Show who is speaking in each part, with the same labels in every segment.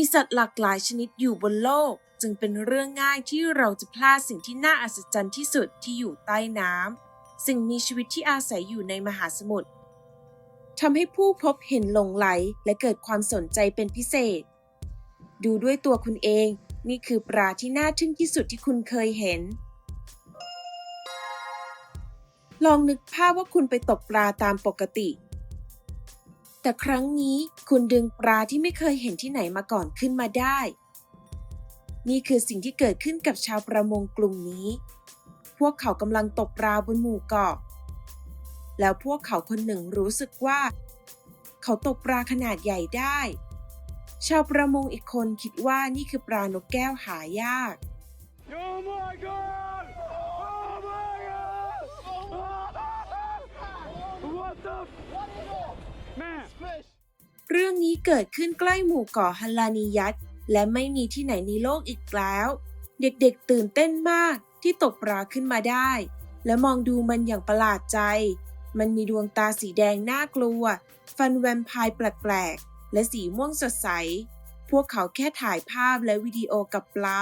Speaker 1: มีสัตว์หลากหลายชนิดอยู่บนโลก จึงเป็นเรื่องง่ายที่เราจะพลาดสิ่งที่น่าอัศจรรย์ที่สุดที่อยู่ใต้น้ำสิ่งมีชีวิตที่อาศัยอยู่ในมหาสมุทรทำให้ผู้พบเห็นหลงไหลและเกิดความสนใจเป็นพิเศษ ดูด้วยตัวคุณเอง นี่คือปลาที่น่าทึ่งที่สุดที่คุณเคยเห็น ลองนึกภาพว่าคุณไปตกปลาตามปกติ แต่ครั้งนี้คุณดึงปลาที่ไม่เคยเห็นที่ไหนมาก่อนขึ้นมาได้ นี่คือสิ่งที่เกิดขึ้นกับชาวประมงกลุ่มนี้ พวกเขากำลังตกปลาบนหมู่เกาะ แล้วพวกเขาคนหนึ่งรู้สึกว่า เขาตกปลาขนาดใหญ่ได้ ชาวประมงอีกคนคิดว่านี่คือปลานกแก้วหายาก
Speaker 2: Oh my god! Oh my god! What the? Man!
Speaker 1: เรื่องนี้เกิดขึ้นใกล้หมู่เกาะฮัลลานียัตและไม่มีที่ไหนในโลกอีกแล้ว เด็กๆตื่นเต้นมากที่ตกปลาขึ้นมาได้ และมองดูมันอย่างประหลาดใจ มันมีดวงตาสีแดงน่ากลัว ฟันแวมไพร์แปลกๆ และสีม่วงสดใส พวกเขาแค่ถ่ายภาพและวิดีโอกับปลา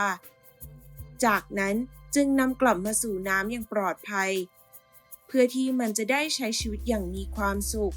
Speaker 1: จากนั้นจึงนำกลับมาสู่น้ำอย่างปลอดภัย เพื่อที่มันจะได้ใช้ชีวิตอย่างมีความสุข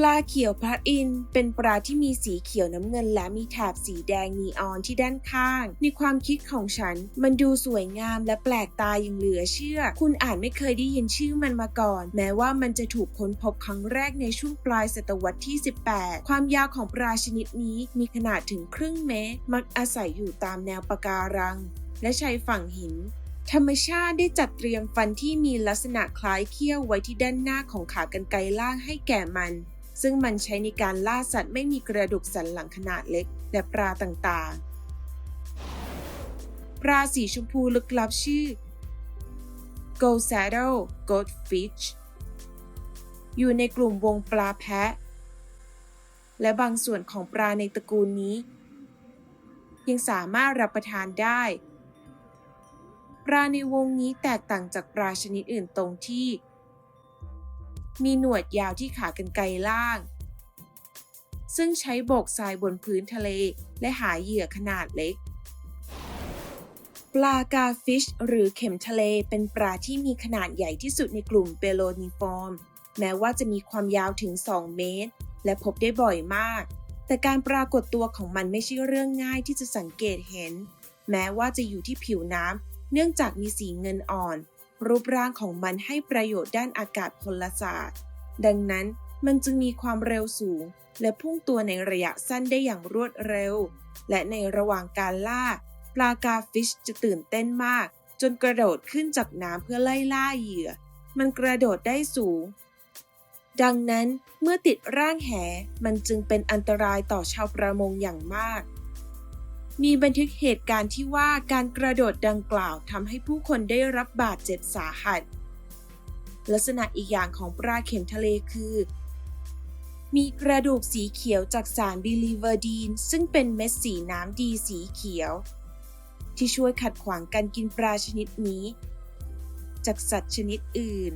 Speaker 1: ปลาเขียวพระอินทร์เป็นปลาที่มีสีเขียวน้ำเงินและมีแถบสีแดงนีออนที่ด้านข้าง ในความคิดของฉัน มันดูสวยงามและแปลกตาอย่างเหลือเชื่อ คุณอาจไม่เคยได้ยินชื่อมันมาก่อน แม้ว่ามันจะถูกค้นพบครั้งแรกในช่วงปลายศตวรรษที่ 18 ความยาวของปลาชนิดนี้มีขนาดถึงครึ่งเมตร มักอาศัยอยู่ตามแนวปะการัง และชายฝั่งหินธรรมชาติได้จัดเตรียมฟันที่มีลักษณะคล้ายเขี้ยวไว้ที่ด้านหน้าของขากรรไกรล่างให้แก่มัน ซึ่งมันใช้ในการล่าสัตว์ไม่มีกระดูกสันหลังขนาดเล็ก และปลาต่างๆ ปลาสีชมพูลึกลับชื่อ Gold Saddle Goldfish อยู่ในกลุ่มวงปลาแพะ และบางส่วนของปลาในตระกูลนี้ ยังสามารถรับประทานได้ ปลาในวงนี้แตกต่างจากปลาชนิดอื่นตรงที่ มีหนวดยาวที่ขากรรไกรล่าง ซึ่งใช้โบกทรายบนพื้นทะเลและหาเหยื่อขนาดเล็ก ปลากาฟิชหรือเข็มทะเลเป็นปลาที่มีขนาดใหญ่ที่สุดในกลุ่มเบโลนิฟอร์ม แม้ว่าจะมีความยาวถึง 2 เมตร และพบได้บ่อยมาก แต่การปรากฏตัวของมันไม่ใช่เรื่องง่ายที่จะสังเกตเห็น แม้ว่าจะอยู่ที่ผิวน้ำเนื่องจากมีสีเงินอ่อน รูปร่างของมันให้ประโยชน์ด้านอากาศพลศาสตร์ ดังนั้นมันจึงมีความเร็วสูง และพุ่งตัวในระยะสั้นได้อย่างรวดเร็ว และในระหว่างการล่า ปลากาฟิชจะตื่นเต้นมาก จนกระโดดขึ้นจากน้ำเพื่อไล่ล่าเหยื่อ มันกระโดดได้สูง ดังนั้นเมื่อติดร่างแหมันจึงเป็นอันตรายต่อชาวประมงอย่างมาก มีบันทึกเหตุการณ์ที่ว่าการกระโดดดังกล่าวทำให้ผู้คนได้รับบาดเจ็บสาหัส ลักษณะอีกอย่างของปลาเข็มทะเลคือ มีกระดูกสีเขียวจากสารบิลิเวอร์ดีน ซึ่งเป็นเม็ดสีน้ำดีสีเขียว ที่ช่วยขัดขวางการกินปลาชนิดนี้ จากสัตว์ชนิดอื่น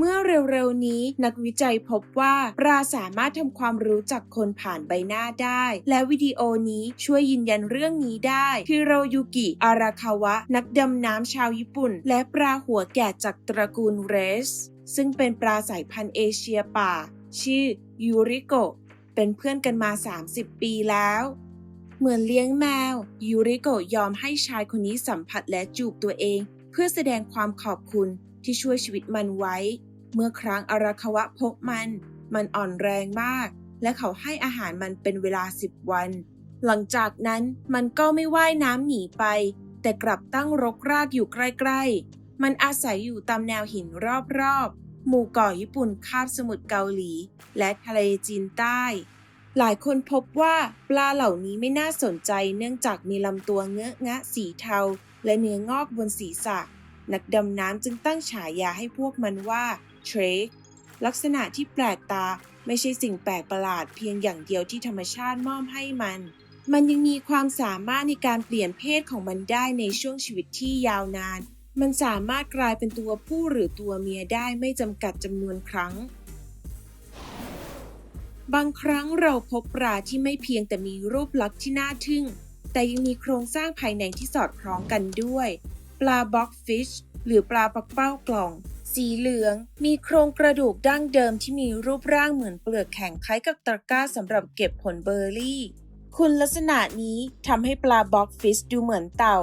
Speaker 1: เมื่อเร็วๆนี้นักวิจัยพบว่าปลาสามารถทำความรู้จักคนผ่านใบหน้าได้ และวิดีโอนี้ช่วยยืนยันเรื่องนี้ได้ฮิโรยุกิ อาราคาวะ นักดำน้ำชาวญี่ปุ่น และปลาหัวแก่จากตระกูลเรส ซึ่งเป็นปลาสายพันธุ์เอเชียป่า ชื่อยูริโกเป็นเพื่อนกันมา 30 ปีแล้วเหมือนเลี้ยงแมว ยูริโกยอมให้ชายคนนี้สัมผัสและจูบตัวเอง เพื่อแสดงความขอบคุณที่ช่วยชีวิตมันไว้ เมื่อครั้งอาราควะพบมัน มันอ่อนแรงมาก และเขาให้อาหารมันเป็นเวลา10วัน หลังจากนั้นมันก็ไม่ว่ายน้ำหนีไป แต่กลับตั้งรกรากอยู่ใกล้ๆ มันอาศัยอยู่ตามแนวหินรอบๆ หมู่เกาะญี่ปุ่นคาบสมุทรเกาหลี และทะเลจีนใต้ หลายคนพบว่าปลาเหล่านี้ไม่น่าสนใจเนื่องจากมีลำตัวเงอะงะสีเทา และเนื้องอกบนศีรษะนักดำน้ำจึงตั้งฉายาให้พวกมันว่า เทรคลักษณะที่แปลกตาไม่ใช่สิ่งแปลกประหลาดเพียงอย่างเดียวที่ธรรมชาติมอบให้มัน มันยังมีความสามารถในการเปลี่ยนเพศของมันได้ในช่วงชีวิตที่ยาวนาน มันสามารถกลายเป็นตัวผู้หรือตัวเมียได้ไม่จำกัดจำนวนครั้ง บางครั้งเราพบปลาที่ไม่เพียงแต่มีรูปลักษณ์ที่น่าทึ่ง แต่ยังมีโครงสร้างภายในที่สอดคล้องกันด้วย ปลาบ็อกฟิชหรือปลาปักเป้ากล่อง สีเหลือง มีโครงกระดูกดั้งเดิมที่มีรูปร่างเหมือนเปลือกแข็งคล้ายกับตะกร้าสำหรับเก็บผลเบอร์รี่ คุณลักษณะนี้ทำให้ปลาบ็อกฟิชดูเหมือนเต่า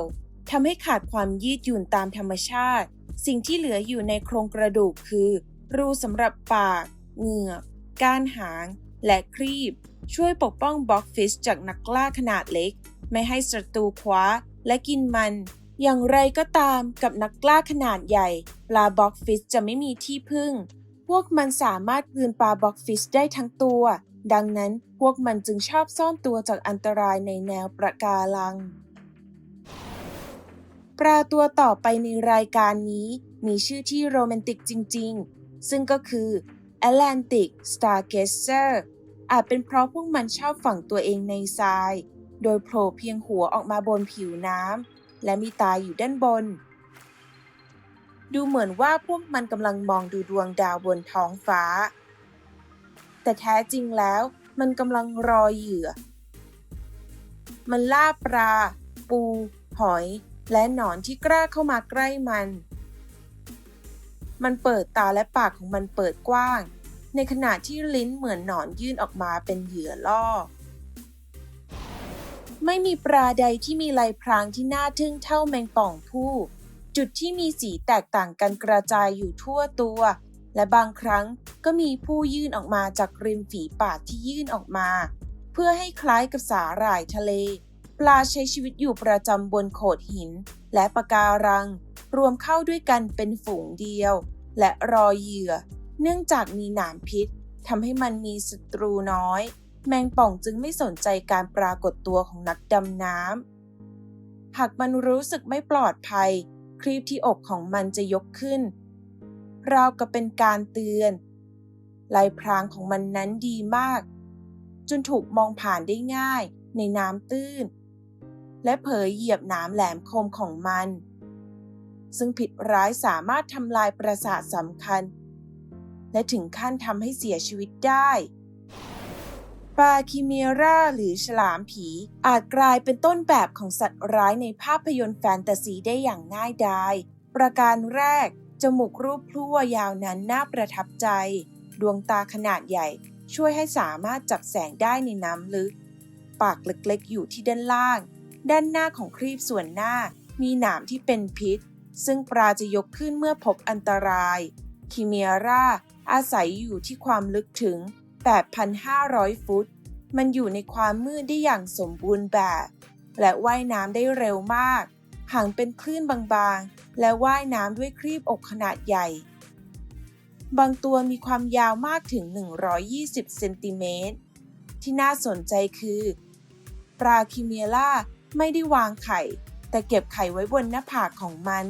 Speaker 1: ทำให้ขาดความยืดหยุ่นตามธรรมชาติ สิ่งที่เหลืออยู่ในโครงกระดูกคือ รูสำหรับปาก เหงือก ก้านหาง และครีบ ช่วยปกป้องบ็อกฟิชจากนักล่าขนาดเล็ก ไม่ให้ศัตรูคว้าและกินมัน อย่างไรก็ตามกับนักล่าขนาดใหญ่ ปลาบ็อกฟิชจะไม่มีที่พึ่ง พวกมันสามารถกลืนปลาบ็อกฟิชได้ทั้งตัว ดังนั้นพวกมันจึงชอบซ่อนตัวจากอันตรายในแนวประการัง ปลาตัวต่อไปในรายการนี้มีชื่อที่โรแมนติกจริง ๆ ซึ่งก็คือ Atlantic Stargazer อาจเป็นเพราะพวกมันชอบฝังตัวเองในทราย โดยโผล่เพียงหัวออกมาบนผิวน้ำและมีตาอยู่ด้านบน ดูเหมือนว่าพวกมันกำลังมองดูดวงดาวบนท้องฟ้า แต่แท้จริงแล้วมันกำลังรอเหยื่อ มันล่าปลา ปู หอย และหนอนที่กล้าเข้ามาใกล้มัน มันเปิดตาและปากของมันเปิดกว้าง ในขณะที่ลิ้นเหมือนหนอนยื่นออกมาเป็นเหยื่อล่อ ไม่มีปลาใดที่มีลายพรางที่น่าทึ่งเท่าแมงป่องผู้ จุดที่มีสีแตกต่างกันกระจายอยู่ทั่วตัว และบางครั้งก็มีผู้ยื่นออกมาจากริมฝีปากที่ยื่นออกมา เพื่อให้คล้ายกับสาหร่ายทะเล ปลาใช้ชีวิตอยู่ประจำบนโขดหิน และปะการัง รวมเข้าด้วยกันเป็นฝูงเดียว และรอเหยื่อ เนื่องจากมีหนามพิษทำให้มันมีศัตรูน้อย แมงป่องจึงไม่สนใจการปรากฏตัวของนักดำน้ำหากมันรู้สึกไม่ปลอดภัย ครีบที่อกของมันจะยกขึ้น ราวกับเป็นการเตือน ลายพรางของมันนั้นดีมาก จนถูกมองผ่านได้ง่ายในน้ำตื้น และเผยเหยียบหน้ำแหลมคมของมัน ซึ่งผิดร้ายสามารถทำลายประสาทสำคัญ และถึงขั้นทำให้เสียชีวิตได้ ปลาคิเมราหรือฉลามผี อาจกลายเป็นต้นแบบของสัตว์ร้ายในภาพยนตร์แฟนตาซีได้อย่างง่ายดาย ประการแรก จมูกรูปพลั่วยาวนั้นน่าประทับใจ ดวงตาขนาดใหญ่ ช่วยให้สามารถจับแสงได้ในน้ำลึก ปากเล็กๆ อยู่ที่ด้านล่าง ด้านหน้าของครีบส่วนหน้า มีหนามที่เป็นพิษ ซึ่งปลาจะยกขึ้นเมื่อพบอันตราย คิเมียราอาศัยอยู่ที่ความลึกถึง 8,500 ฟุต มันอยู่ในความมืดได้อย่างสมบูรณ์แบบ และว่ายน้ำได้เร็วมากหางเป็นคลื่นบางๆ และว่ายน้ำด้วยครีบอกขนาดใหญ่ บางตัวมีความยาวมากถึง 120 เซนติเมตร ที่น่าสนใจคือ ปลาคิเมียล่าไม่ได้วางไข่ แต่เก็บไข่ไว้บนหน้าผากของมัน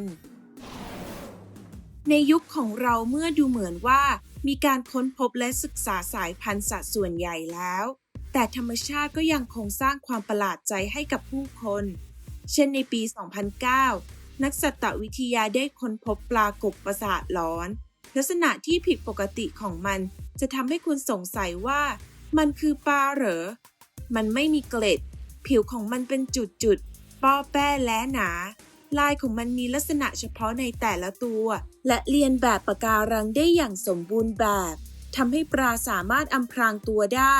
Speaker 1: ในยุคของเราเมื่อดูเหมือนว่า มีการค้นพบและศึกษาสายพันธุ์สัตว์ส่วนใหญ่แล้ว แต่ธรรมชาติก็ยังคงสร้างความประหลาดใจให้กับผู้คน เช่นในปี 2009 นักสัตววิทยาได้ค้นพบปลากบประสาทร้อน ลักษณะที่ผิดปกติของมัน จะทำให้คุณสงสัยว่า มันคือปลาเหรอ มันไม่มีเกล็ด ผิวของมันเป็นจุดๆป้อแป้และหนา ลายของมันมีลักษณะเฉพาะในแต่ละตัว และเรียนแบบปะการังได้อย่างสมบูรณ์แบบทำให้ปลาสามารถอำพรางตัวได้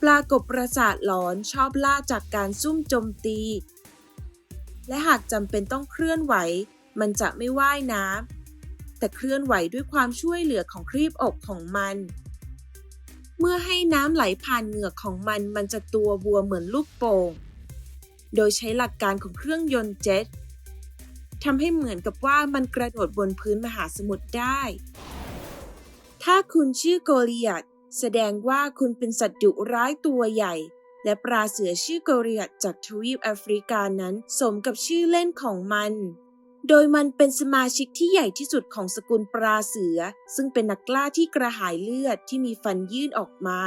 Speaker 1: ปลากบประสาทหลอนชอบล่าจากการซุ่มโจมตี และหากจำเป็นต้องเคลื่อนไหว มันจะไม่ว่ายน้ำแต่เคลื่อนไหวด้วยความช่วยเหลือของครีบอกของมัน เมื่อให้น้ำไหลผ่านเหงือกของมันมันจะตัวบัวเหมือนลูกโป่งโดยใช้หลักการของเครื่องยนต์เจ็ต ทำให้เหมือนกับว่ามันกระโดดบนพื้นมหาสมุทรได้ ถ้าคุณชื่อโกลิยัตแสดงว่าคุณเป็นสัตว์ดุร้ายตัวใหญ่ และปลาเสือชื่อโกลิยัตจากทวีปแอฟริกานั้นสมกับชื่อเล่นของมัน โดยมันเป็นสมาชิกที่ใหญ่ที่สุดของสกุลปลาเสือ ซึ่งเป็นนักล่าที่กระหายเลือดที่มีฟันยื่นออกมา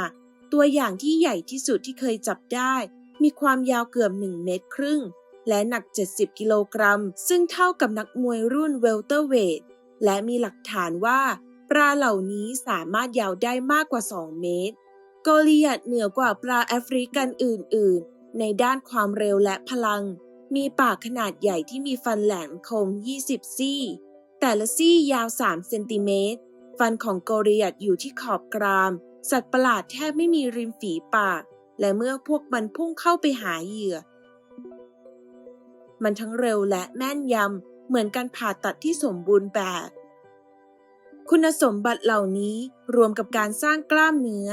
Speaker 1: ตัวอย่างที่ใหญ่ที่สุดที่เคยจับได้ มีความยาวเกือบ1เมตรครึ่ง และหนัก 70 กิโลกรัม ซึ่งเท่ากับนักมวยรุ่นเวลเตอร์เวทและมีหลักฐานว่า ปลาเหล่านี้สามารถยาวได้มากกว่า 2 เมตร โกลิยัตเหนือกว่าปลาแอฟริกันอื่น ๆ ในด้านความเร็วและพลัง มีปากขนาดใหญ่ที่มีฟันแหลมคม 20 ซี่ แต่ละซี่ยาว 3 เซนติเมตร ฟันของโกลิยัตอยู่ที่ขอบกราม สัตว์ประหลาดแทบไม่มีริมฝีปาก และเมื่อพวกมันพุ่งเข้าไปหาเหยื่อ มันทั้งเร็วและแม่นยำ เหมือนการผ่าตัดที่สมบูรณ์แบบ คุณสมบัติเหล่านี้รวมกับการสร้างกล้ามเนื้อ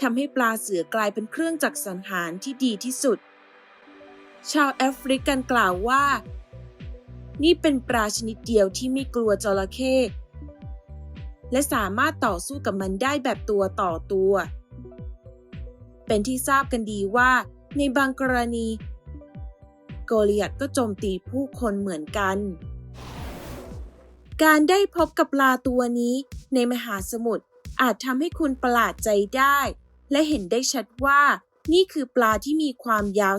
Speaker 1: ทำให้ปลาเสือกลายเป็นเครื่องจักรสังหารที่ดีที่สุด ชาวแอฟริกันกล่าวว่า นี่เป็นปลาชนิดเดียวที่ไม่กลัวจระเข้และสามารถต่อสู้กับมันได้แบบตัวต่อตัว เป็นที่ทราบกันดีว่า ในบางกรณี โกลิยัตก็โจมตีผู้คนเหมือนกัน การได้พบกับปลาตัวนี้ในมหาสมุทรอาจทำให้คุณประหลาดใจได้ และเห็นได้ชัดว่านี่คือปลาที่มีความยาว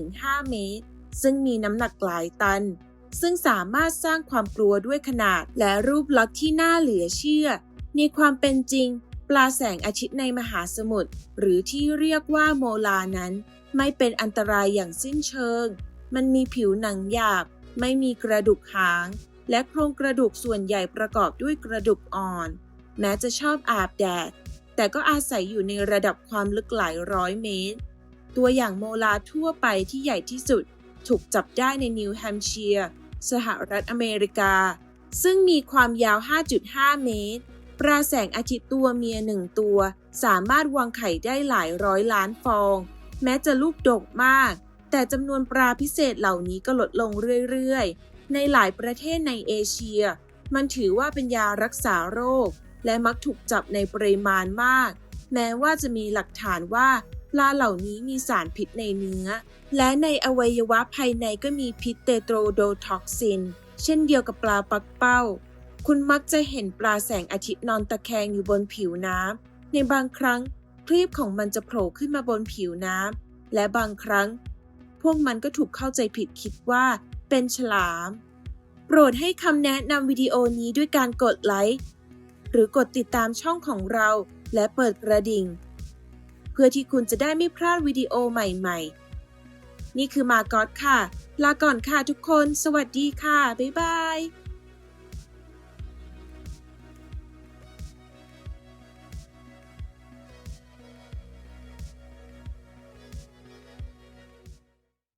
Speaker 1: 3-5 เมตร ซึ่งมีน้ำหนักหลายตัน ซึ่งสามารถสร้างความกลัวด้วยขนาดและรูปลักษณ์ที่น่าเหลือเชื่อ ในความเป็นจริง ปลาแสงอาทิตย์ในมหาสมุทรหรือที่เรียกว่าโมลานั้น ไม่เป็นอันตรายอย่างสิ้นเชิง มันมีผิวหนังหยาบ ไม่มีกระดูกหาง และโครงกระดูกส่วนใหญ่ประกอบด้วยกระดูกอ่อน แม้จะชอบอาบแดด แต่ก็อาศัยอยู่ในระดับความลึกหลายร้อยเมตร ตัวอย่างโมลาทั่วไปที่ใหญ่ที่สุด ถูกจับได้ในนิวแฮมเชียร์สหรัฐอเมริกา ซึ่งมีความยาว 5.5 เมตรปลาแสงอาทิตย์ตัวเมียหนึ่งตัว สามารถวางไข่ได้หลายร้อยล้านฟอง แม้จะลูกดกมาก แต่จำนวนปลาพิเศษเหล่านี้ก็ลดลงเรื่อยๆ ในหลายประเทศในเอเชีย มันถือว่าเป็นยารักษาโรค และมักถูกจับในปริมาณมาก แม้ว่าจะมีหลักฐานว่าปลาเหล่านี้มีสารพิษในเนื้อ และในอวัยวะภายในก็มีพิษเตโตรโดท็อกซิน เช่นเดียวกับปลาปักเป้า คุณมักจะเห็นปลาแสงอาทิตย์นอนตะแคงอยู่บนผิวน้ำในบางครั้งครีบของมันจะโผล่ขึ้นมาบนผิวน้ำและบางครั้ง พวกมันก็ถูกเข้าใจผิดคิดว่าเป็นฉลาม โปรดให้คำแนะนำวิดีโอนี้ด้วยการกดไลค์หรือกดติดตามช่องของเราและเปิดกระดิ่ง เพื่อที่คุณจะได้ไม่พลาดวิดีโอใหม่ๆ นี่คือมากอตค่ะ ลาก่อนค่ะทุกคน สวัสดีค่ะ บ๊ายบาย